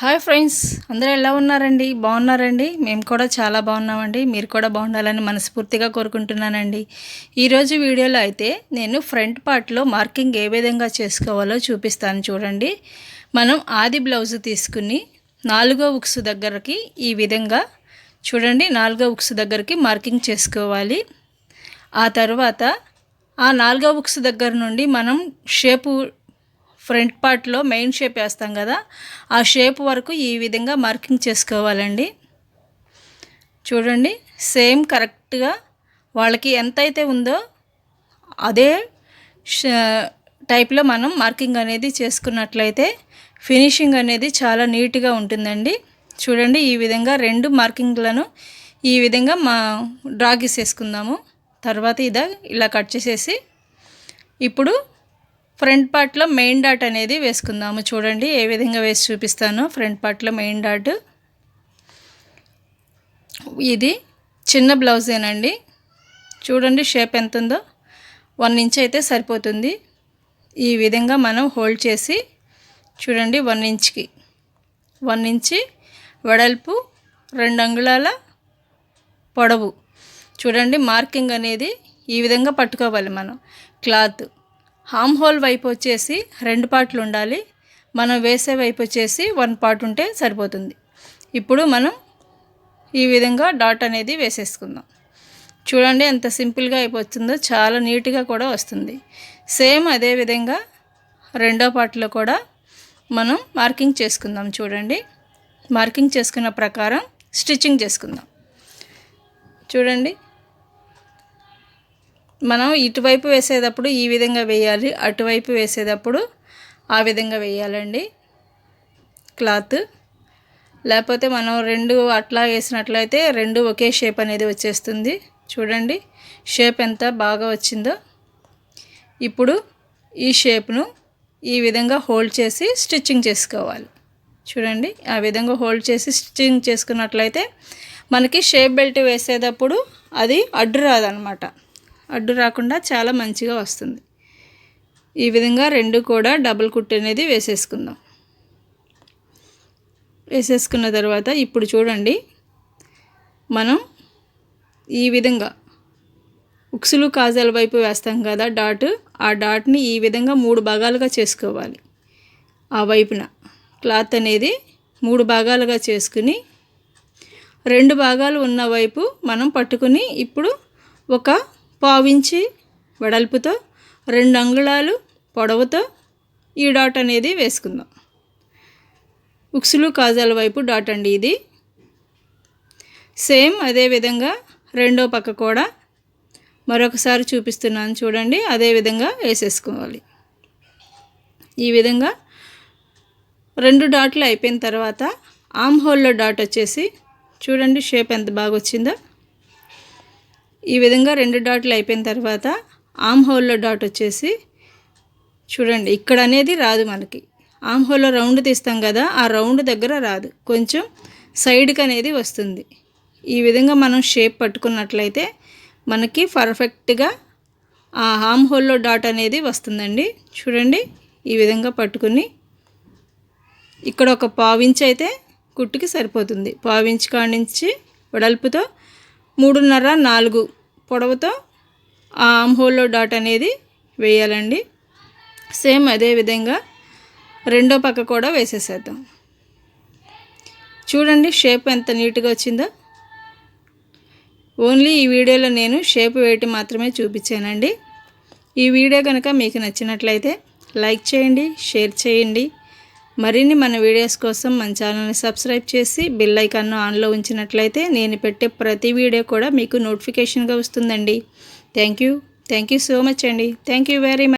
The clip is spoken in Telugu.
హాయ్ ఫ్రెండ్స్ అందరూ ఎలా ఉన్నారండి? బాగున్నారండి? మేము కూడా చాలా బాగున్నామండి. మీరు కూడా బాగుండాలని మనస్ఫూర్తిగా కోరుకుంటున్నానండి. ఈరోజు వీడియోలో అయితే నేను ఫ్రంట్ పార్ట్లో మార్కింగ్ ఏ విధంగా చేసుకోవాలో చూపిస్తాను చూడండి. మనం ఆది బ్లౌజ్ తీసుకుని నాలుగో ఉక్స్ దగ్గరకి ఈ విధంగా చూడండి నాలుగో ఉక్స్ దగ్గరికి మార్కింగ్ చేసుకోవాలి. ఆ తర్వాత ఆ నాలుగో ఉక్స్ దగ్గర నుండి మనం షేపు ఫ్రంట్ పార్ట్లో మెయిన్ షేప్ వేస్తాం కదా ఆ షేప్ వరకు ఈ విధంగా మార్కింగ్ చేసుకోవాలండి. చూడండి సేమ్ కరెక్ట్గా వాళ్ళకి ఎంతైతే ఉందో అదే టైప్లో మనం మార్కింగ్ అనేది చేసుకున్నట్లయితే ఫినిషింగ్ అనేది చాలా నీట్గా ఉంటుందండి. చూడండి ఈ విధంగా రెండు మార్కింగ్లను ఈ విధంగా మా డ్రా గీసేసుకుందాము. తర్వాత ఇదా ఇలా కట్ చేసేసి ఇప్పుడు ఫ్రంట్ పార్ట్లో మెయిన్ డాట్ అనేది వేసుకుందాము. చూడండి ఏ విధంగా వేసి చూపిస్తాను. ఫ్రంట్ పార్ట్లో మెయిన్ డాట్. ఇది చిన్న బ్లౌజేనండి. చూడండి షేప్ ఎంత ఉందో వన్ ఇంచ్ అయితే సరిపోతుంది. ఈ విధంగా మనం హోల్డ్ చేసి చూడండి వన్ ఇంచ్కి. వన్ ఇంచి వెడల్పు రెండు అంగుళాల పొడవు. చూడండి మార్కింగ్ అనేది ఈ విధంగా పట్టుకోవాలి మనం. క్లాత్. హామ్ హోల్ వైపు వచ్చేసి రెండు పార్ట్లు ఉండాలి. మనం వేసే వైపు వచ్చేసి వన్ పార్ట్ ఉంటే సరిపోతుంది. ఇప్పుడు మనం ఈ విధంగా డాట్ అనేది వేసేసుకుందాం. చూడండి ఎంత సింపుల్గా అయిపోతుందో చాలా నీట్గా కూడా వస్తుంది. సేమ్ అదే విధంగా రెండో పార్ట్లో కూడా మనం మార్కింగ్ చేసుకుందాం చూడండి. మార్కింగ్ చేసుకున్న ప్రకారం స్టిచ్చింగ్ చేసుకుందాం. చూడండి. మనం ఇటువైపు వేసేటప్పుడు ఈ విధంగా వేయాలి అటువైపు వేసేటప్పుడు ఆ విధంగా వేయాలండి. క్లాత్. లేకపోతే మనం రెండు అట్లా వేసినట్లయితే రెండు ఒకే షేప్ అనేది వచ్చేస్తుంది. చూడండి షేప్ ఎంత బాగా వచ్చిందో. ఇప్పుడు ఈ షేప్ను ఈ విధంగా హోల్డ్ చేసి స్టిచ్చింగ్ చేసుకోవాలి. చూడండి ఆ విధంగా హోల్డ్ చేసి స్టిచ్చింగ్ చేసుకున్నట్లయితే మనకి షేప్ బెల్ట్ వేసేటప్పుడు అది అడ్డు రాదనమాట. అడ్డు రాకుండా చాలా మంచిగా వస్తుంది. ఈ విధంగా రెండు కూడా డబుల్ కుట్టు అనేది వేసేసుకుందాం. వేసేసుకున్న తర్వాత ఇప్పుడు చూడండి మనం ఈ విధంగా ఉక్సులు కాజాల వైపు వేస్తాం కదా డాట్ ఆ డాట్ని ఈ విధంగా మూడు భాగాలుగా చేసుకోవాలి. ఆ వైపున క్లాత్ అనేది మూడు భాగాలుగా చేసుకుని రెండు భాగాలు ఉన్న వైపు మనం పట్టుకుని ఇప్పుడు ఒక పావించి వెడల్పుతో రెండు అంగుళాలు పొడవుతో ఈ డాట్ అనేది వేసుకుందాం. ఉక్సులు కాజాల వైపు డాట్ అండి ఇది. సేమ్ అదే విధంగా రెండో పక్క కూడా మరొకసారి చూపిస్తున్నాను చూడండి అదే విధంగా వేసేసుకోవాలి. ఈ విధంగా రెండు డాట్లు అయిపోయిన తర్వాత ఆమ్ హోల్లో డాట్ వచ్చేసి చూడండి షేప్ ఎంత బాగా వచ్చిందో ఈ విధంగా రెండు డాట్లు అయిపోయిన తర్వాత ఆమ్ హోల్లో డాట్ వచ్చేసి చూడండి ఇక్కడ అనేది రాదు మనకి. ఆమ్ హోల్లో రౌండ్ తీస్తాం కదా ఆ రౌండ్ దగ్గర రాదు. కొంచెం సైడ్కి అనేది వస్తుంది. ఈ విధంగా మనం షేప్ పట్టుకున్నట్లయితే మనకి పర్ఫెక్ట్గా ఆ హామ్ హోల్లో డాట్ అనేది వస్తుందండి. చూడండి ఈ విధంగా పట్టుకుని ఇక్కడ ఒక పావించి అయితే కుట్టుకి సరిపోతుంది. పావించి కాడి నుంచి వెడల్పుతో మూడున్నర నాలుగు పొడవుతో ఆ ఆమ్హోల్లో డాట్ అనేది వేయాలండి. సేమ్ అదే విధంగా రెండో పక్క కూడా వేసేసేద్దాం. చూడండి షేప్ ఎంత నీట్గా వచ్చిందో. ఓన్లీ ఈ వీడియోలో నేను షేప్ వేయటం మాత్రమే చూపించానండి. ఈ వీడియో కనుక మీకు నచ్చినట్లయితే లైక్ చేయండి షేర్ చేయండి. మరిన్ని మన వీడియోస్ కోసం మన ఛానల్ని సబ్స్క్రైబ్ చేసి బిల్ ఐకాన్ను ఆన్లో ఉంచినట్లయితే నేను పెట్టే ప్రతి వీడియో కూడా మీకు నోటిఫికేషన్గా వస్తుందండి. Thank you. Thank you so much అండి. Thank you very much